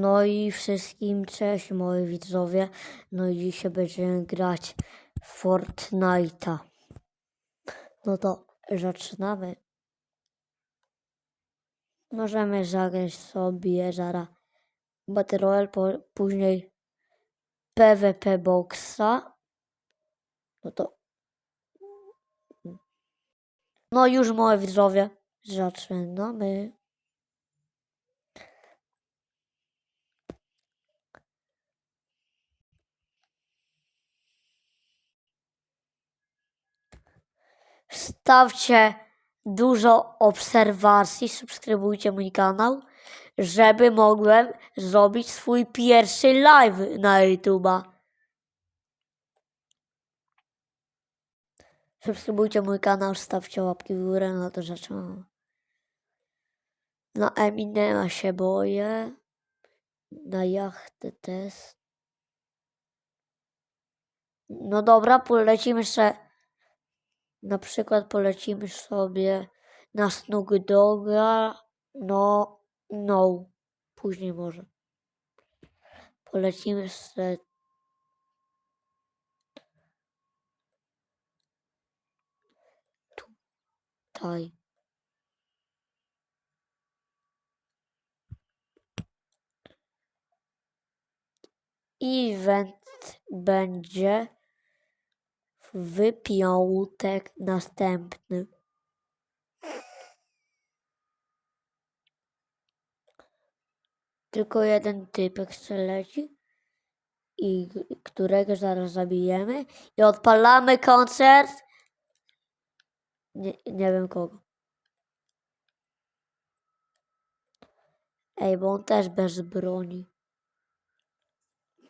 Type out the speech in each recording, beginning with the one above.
No i wszystkim cześć moi widzowie. No i dzisiaj będziemy grać Fortnite'a. No to zaczynamy. Możemy zagrać sobie zaraz Battle Royale, po, później PvP Boxa. No to... No już moi widzowie, zaczynamy. Stawcie dużo obserwacji, subskrybujcie mój kanał, żeby mogłem zrobić swój pierwszy live na YouTube'a. Subskrybujcie mój kanał, stawcie łapki w górę, no to zaczynamy. Na Eminema się boję, na jachtę też. No dobra, polecimy jeszcze na przykład polecimy sobie na Snoop Dogga, no, no, później może. Polecimy sobie tutaj. Event będzie w następny. Tylko jeden typek leci i którego zaraz zabijemy i odpalamy koncert. Nie, nie wiem kogo. Ej, bo on też bez broni.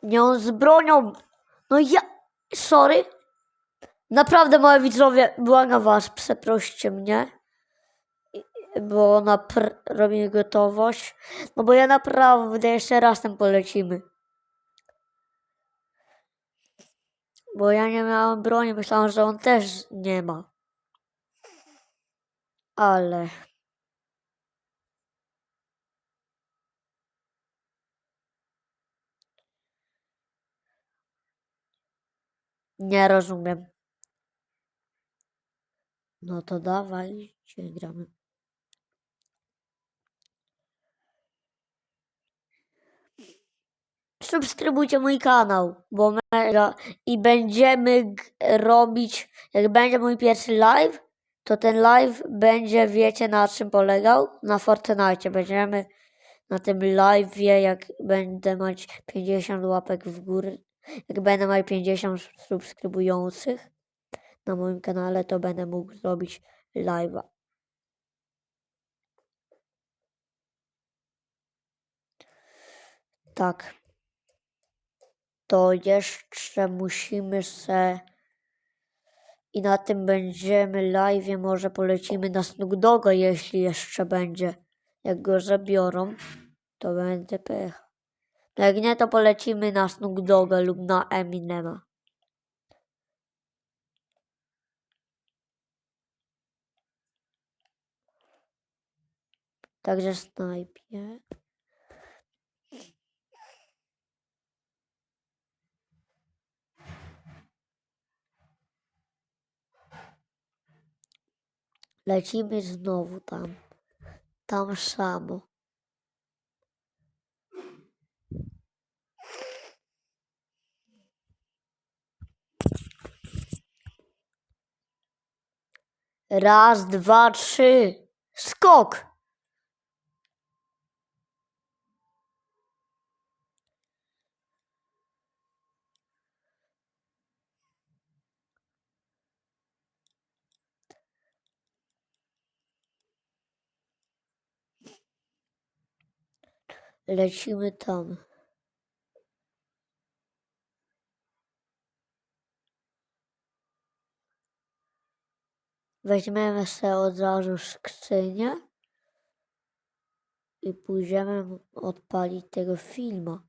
Nie, on z bronią. No ja... Sorry. Naprawdę, moi widzowie, błagam was, przeproście mnie, bo napr- robimy gotowość, no bo ja naprawdę jeszcze raz polecimy. Bo ja nie miałem broni, myślałem, że on też nie ma. Ale... Nie rozumiem. No to dawaj, się gramy. Subskrybujcie mój kanał, bo mega i będziemy robić, jak będzie mój pierwszy live, to ten live będzie, wiecie na czym polegał? Na Fortnite. Będziemy na tym live'ie, jak będę mieć 50 łapek w górę, jak będę miał 50 subskrybujących na moim kanale, to będę mógł zrobić live'a. Tak. To jeszcze musimy se i na tym będziemy live, może polecimy na Snoop jeśli jeszcze będzie. Jak go zabiorą, to będzie pech. No jak nie, to polecimy na Snoop lub na Eminema. Także snajpie. Lecimy znowu tam. Tam samo. Raz, dwa, trzy. Skok! Lecimy tam. Weźmiemy sobie od razu skrzynię i pójdziemy odpalić tego filma.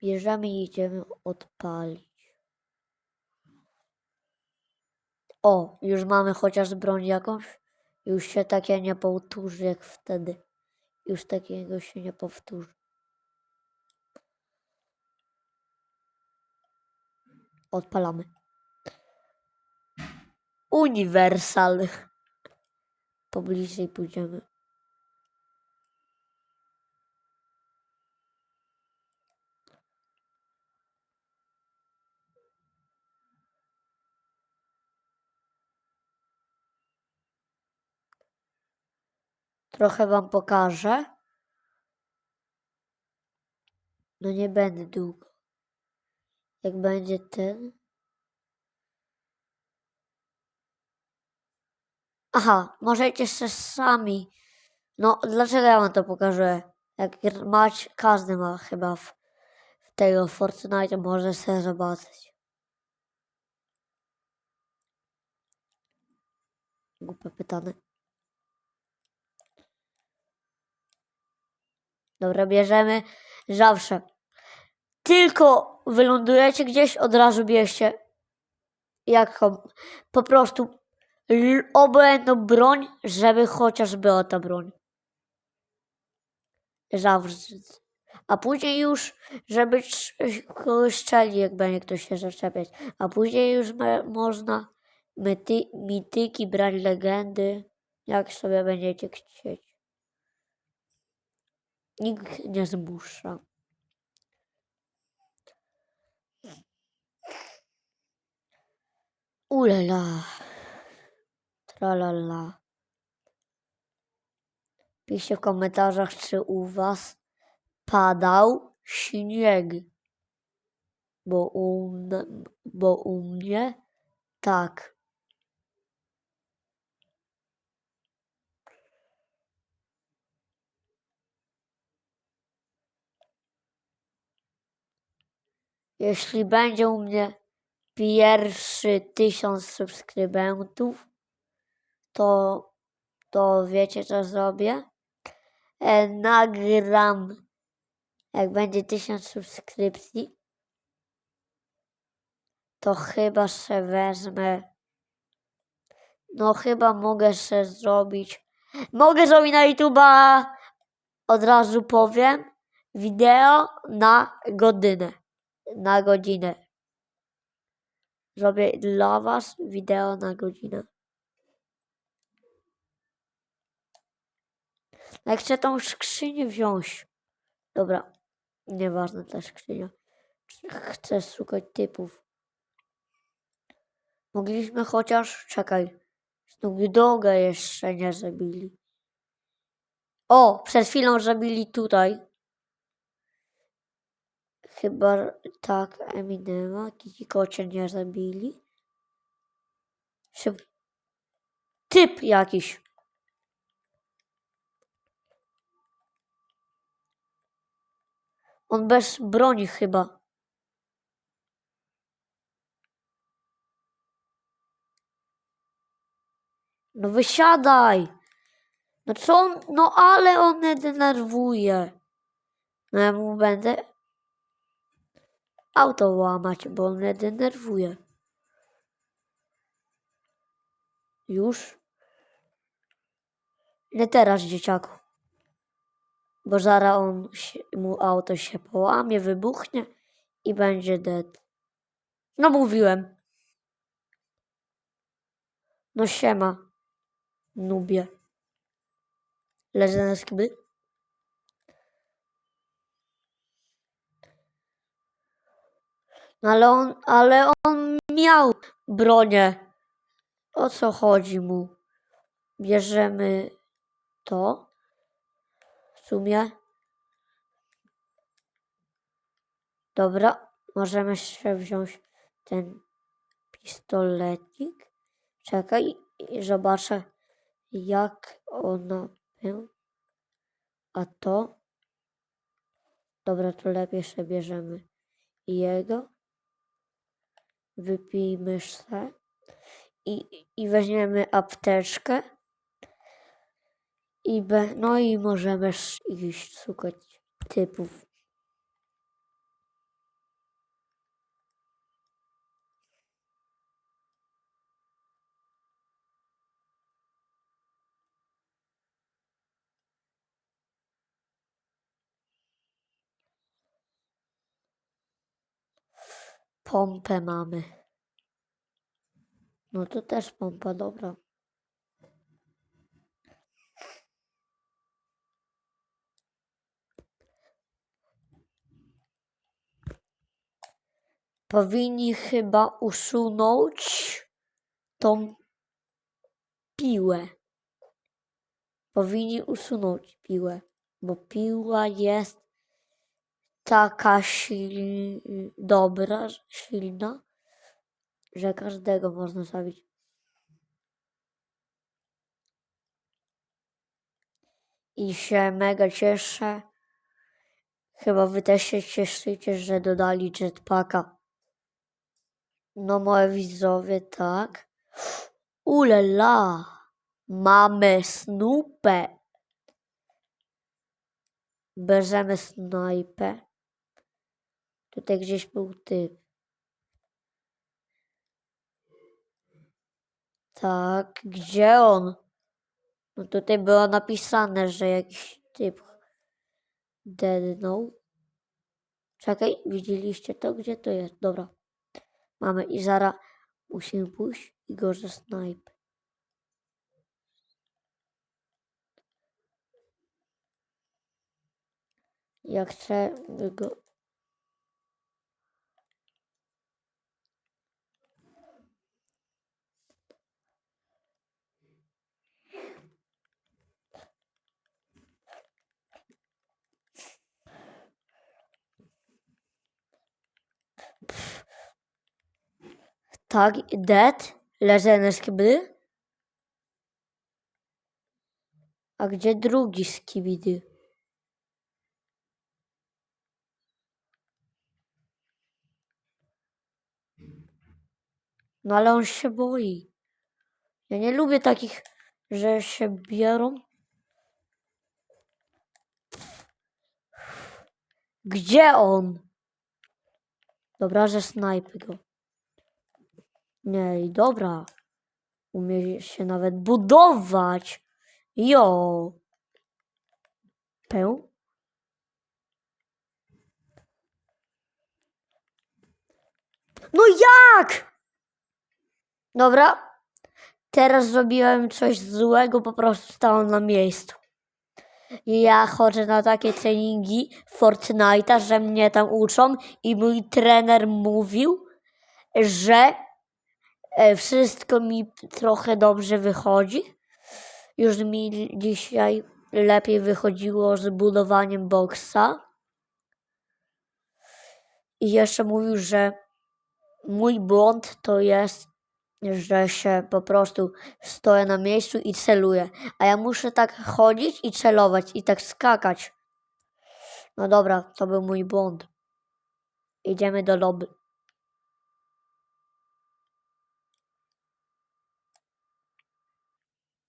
Bierzemy i idziemy odpalić. O, już mamy chociaż broń jakąś. Już się takie nie powtórzy jak wtedy. Już takiego się nie powtórzy. Odpalamy. Uniwersal. Pobliżej pójdziemy. Trochę wam pokażę. No nie będę długo. Jak będzie ten. Aha, możecie się sami. No, dlaczego ja wam to pokażę? Jak mać, każdy ma chyba w, w tego Fortnite, może sobie zobaczyć. Głupie pytanie. Dobra, bierzemy zawsze. Tylko wylądujecie gdzieś, od razu bierzcie jaką po prostu obojętną broń, żeby chociaż była ta broń. Zawsze. A później już, żeby kogoś strzeli, jak będzie ktoś się zaczepiać. A później już me, można myty, mityki brać legendy, jak sobie będziecie chcieć. Nikt nie zmusza. Ulela. Tralala. Piszcie w komentarzach, czy u was padał śnieg. Bo u, bo u mnie tak. Jeśli będzie u mnie pierwszy tysiąc subskrybentów, to, to wiecie co zrobię? E, nagram, jak będzie tysiąc subskrypcji, to chyba se wezmę. No chyba mogę se zrobić. Mogę zrobić na YouTube'a, od razu powiem, wideo na godzinę. Na godzinę. Zrobię dla was wideo na godzinę. Jak chcę tą skrzynię wziąć. Dobra, nieważne ta skrzynia. Chcę szukać typów. Mogliśmy chociaż, czekaj, Snoop Doga jeszcze nie zabili. O, przed chwilą zabili tutaj. Chyba tak, Eminema, Kiki Kocie nie zabili. Szyb... Typ jakiś. On bez broni chyba. No wysiadaj! No co on, no ale on mnie denerwuje. No ja mu będę auto łamać, bo mnie denerwuje. Już? Nie teraz, dzieciaku. Bo zaraz on się, mu auto się połamie, wybuchnie i będzie dead. No mówiłem. No siema. Nubie. Leżę na skiby. Ale on, ale on miał bronię. O co chodzi mu? Bierzemy to. W sumie. Dobra, możemy jeszcze wziąć ten pistolecik. Czekaj, i zobaczę jak ona był. A to? Dobra, to lepiej sobie bierzemy jego. Wypijmy se. I, I weźmiemy apteczkę. I be, no i możemy iść szukać typów. Pompę mamy. No to też pompa, dobra. Powinni chyba usunąć tą piłę. Powinni usunąć piłę, bo piła jest taka sil... dobra, silna, że każdego można zabić. I się mega cieszę. Chyba wy też się cieszycie, że dodali jetpacka. No moje widzowie, tak. Ulela! Mamy snupę. Bierzemy snajpę. Tutaj gdzieś był typ. Tak, gdzie on? No tutaj było napisane, że jakiś typ deadnął. Czekaj, widzieliście to? Gdzie to jest? Dobra. Mamy i zaraz musimy pójść i go ze snajp. Jak chcę go... Leżę z kibly. A gdzie drugi z kibidy? No ale on się boi. Ja nie lubię takich, że się biorą. Gdzie on? Dobra, że snajpy go. Nie, dobra. Umie się nawet budować. Jo. Peł. No jak? Dobra. Teraz zrobiłem coś złego, po prostu stałem na miejscu. Ja chodzę na takie treningi Fortnite'a, że mnie tam uczą i mój trener mówił, że wszystko mi trochę dobrze wychodzi. Już mi dzisiaj lepiej wychodziło z budowaniem boksa. I jeszcze mówił, że mój błąd to jest, że się po prostu stoję na miejscu i celuję. A ja muszę tak chodzić i celować i tak skakać. No dobra, to był mój błąd. Idziemy do lobby.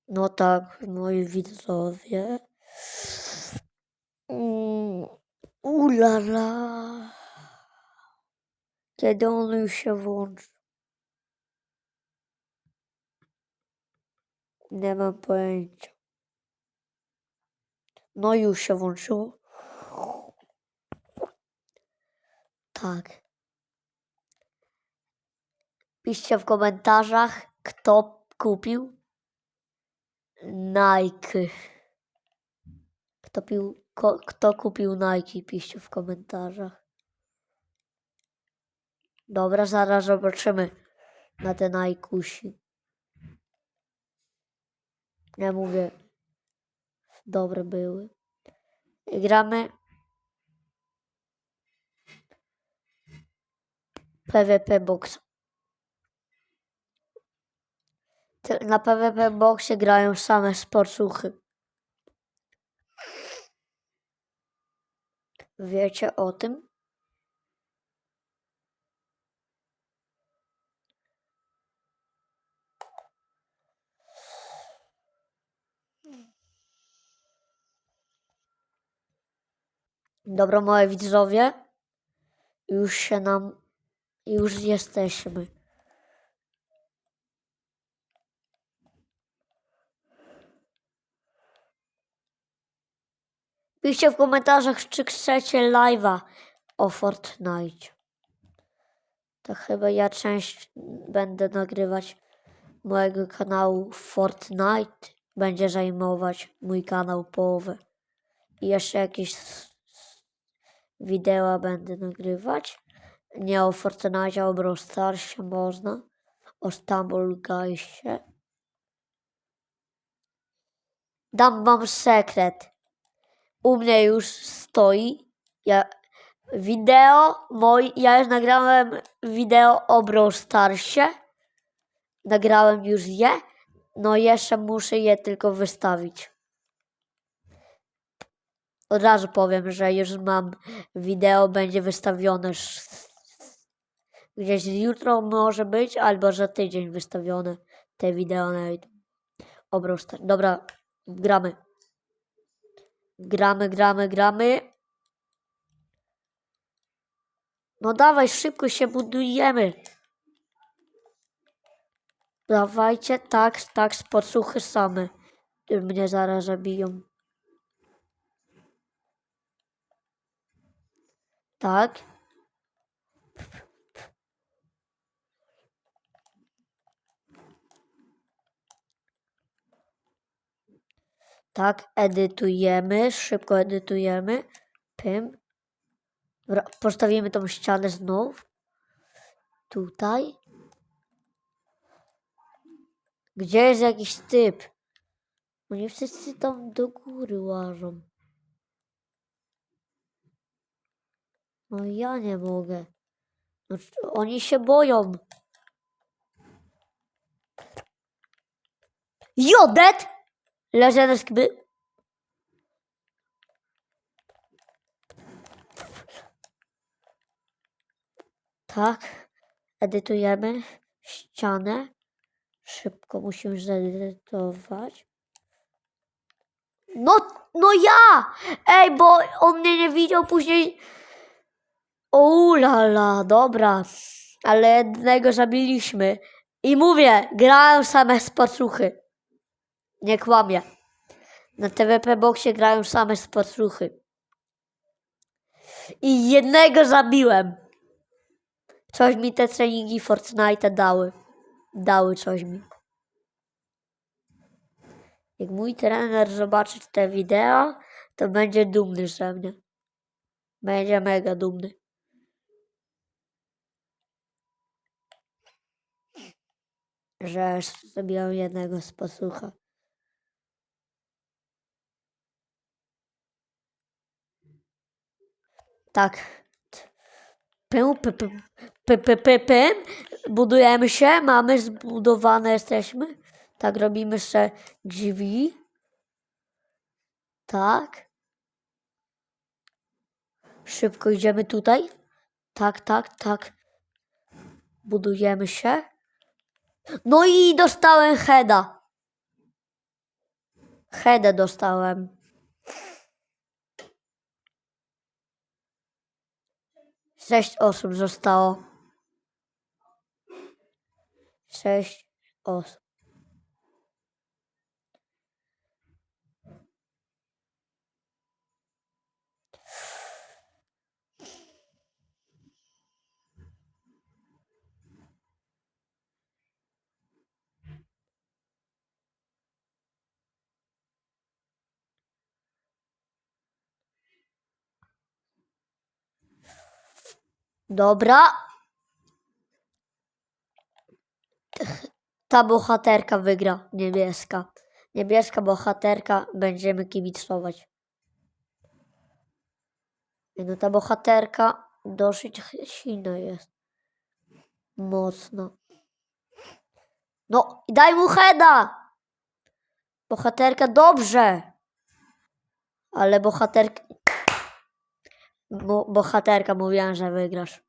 No tak, moi widzowie. Mm, ulala. Kiedy on już się włączy? Nie mam pojęcia. No już się włączyło. Tak. Piszcie w komentarzach, kto kupił Nike. Kto, pił, ko, kto kupił Nike? Piszcie w komentarzach. Dobra, zaraz zobaczymy na te Nikusi. Ja mówię, dobre były. I gramy PvP Box. Te- Na PvP Boxie grają same sportsuchy. Wiecie o tym? Dobra, moi widzowie. Już się nam. Już jesteśmy. Piszcie w komentarzach, czy chcecie live'a o Fortnite. To chyba ja część będę nagrywać mojego kanału Fortnite. Będzie zajmować mój kanał połowę. I jeszcze jakieś wideo będę nagrywać. Nie o Fortnite, o Brawl można. O Stumble Guysie. Dam wam sekret. U mnie już stoi. Ja, wideo moi, ja już nagrałem wideo o Brawl Starsie. Nagrałem już je. No jeszcze muszę je tylko wystawić. Od razu powiem, że już mam wideo, będzie wystawione gdzieś jutro może być, albo za tydzień wystawione te wideo na YouTube. O Brawl Stars. Dobra, gramy. Gramy, gramy, gramy. No dawaj, szybko się budujemy. Dawajcie, tak, tak, z podsłuchy same. Mnie zaraz zabiją. Tak. Tak, edytujemy, szybko edytujemy. Pym. Postawimy tą ścianę znów. Tutaj. Gdzie jest jakiś typ? Oni wszyscy tam do góry łażą. No ja nie mogę. No, oni się boją. Jodet! Leżę skby. Tak. Edytujemy ścianę. Szybko musimy zedytować. No, no ja! Ej, bo on mnie nie widział później. O lala, dobra. Ale jednego zabiliśmy. I mówię, grają same spocuchy. Nie kłamię. Na TVP Boxie grają same spocuchy. I jednego zabiłem. Coś mi te treningi Fortnite dały. Dały coś mi. Jak mój trener zobaczy te wideo, to będzie dumny ze mnie. Będzie mega dumny. Że zrobiłem jednego z. Tak. Py, py, py, py, pym. Budujemy się, mamy zbudowane jesteśmy. Tak, robimy jeszcze drzwi. Tak. Szybko idziemy tutaj. Tak, tak, tak. Budujemy się. No i dostałem heada. Headę dostałem. Sześć osób zostało. Sześć osób. Dobra. Ta bohaterka wygra. Niebieska. Niebieska bohaterka. Będziemy kibicować. No ta bohaterka dosyć silna jest. Mocno. No, i daj mu heada! Bohaterka dobrze! Ale bohaterka... Bo, bohaterka mówiła, że wygrasz.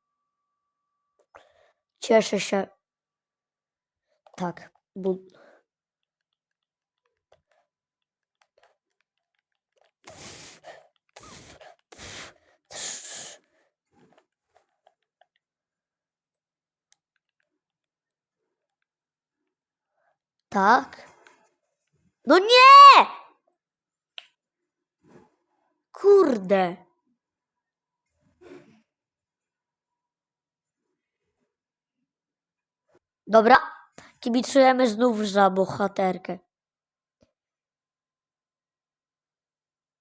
Cieszę się. Tak. Bu... Tak. No nie! Kurde. Dobra, kibicujemy znów za bohaterkę.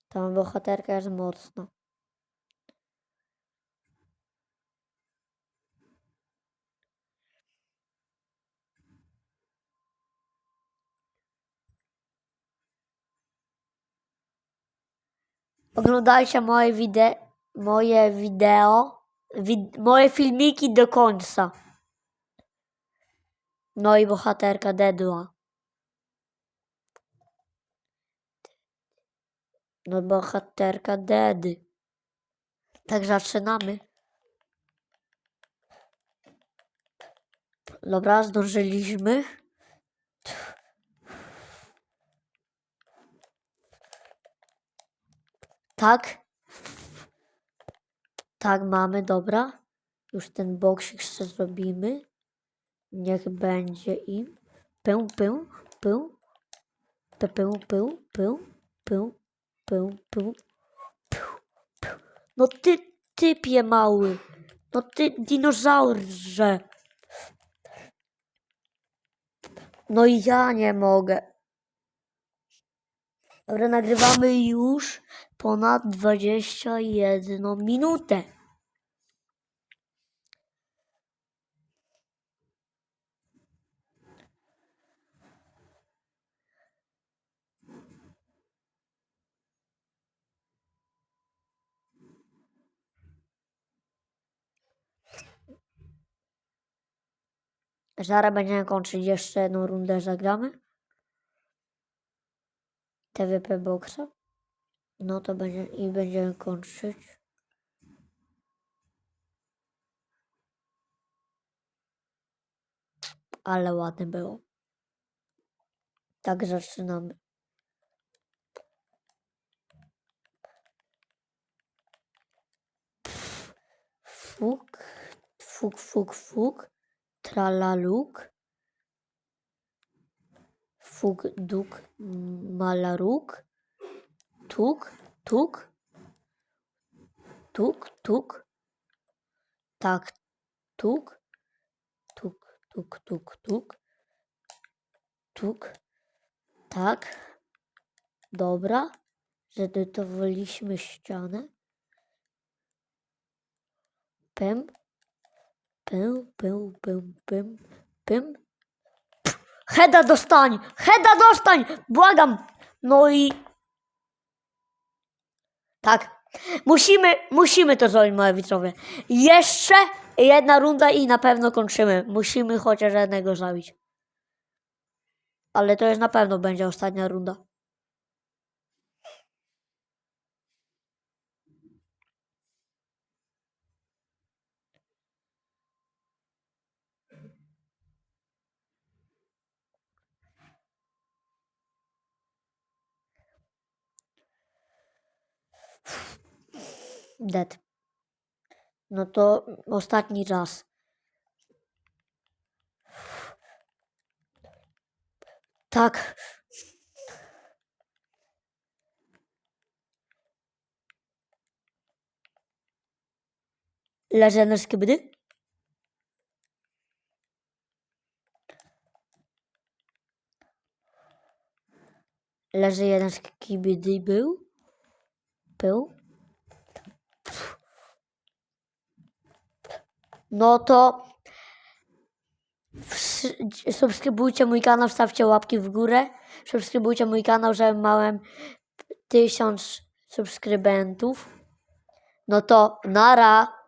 Ta bohaterka jest mocna. Oglądajcie moje wideo, moje wideo, wid, moje filmiki do końca. No i bohaterka dedła. No bohaterka dedy. Tak zaczynamy. Dobra, zdążyliśmy. Tak. Tak mamy, dobra. Już ten boksik jeszcze zrobimy. Niech będzie im. Pył, pył, pył. Pył, pył, pył, pył, pył, pył, pył. pył. No ty, typie mały. No ty, dinozaurze. No i ja nie mogę. Dobra, nagrywamy już ponad 21 minutę. Zaraz będziemy kończyć jeszcze jedną rundę, zagramy. TVP Boxa. No to będzie i będziemy kończyć. Ale ładne było. Tak zaczynamy. Fuk, fuk, fuk, fuk, tralaluk, fuk, duk, malaruk, tuk, tuk, tuk, tuk, tak, tuk, tuk, tuk, tuk, tuk, tuk, tak, dobra, zedytowaliśmy ścianę, pym, pył, pył, pym, pym, Heda dostań! Heda dostań! Błagam! No i... Tak. Musimy, musimy to zrobić, moi widzowie. Jeszcze jedna runda i na pewno kończymy. Musimy chociaż jednego zabić. Ale to już na pewno będzie ostatnia runda. Dead. No to ostatni raz. Tak. Leży na skibdy? Leży jeden z kibdy był? Był? No to subskrybujcie mój kanał, stawcie łapki w górę. Subskrybujcie mój kanał, żebym małem tysiąc subskrybentów. No to nara.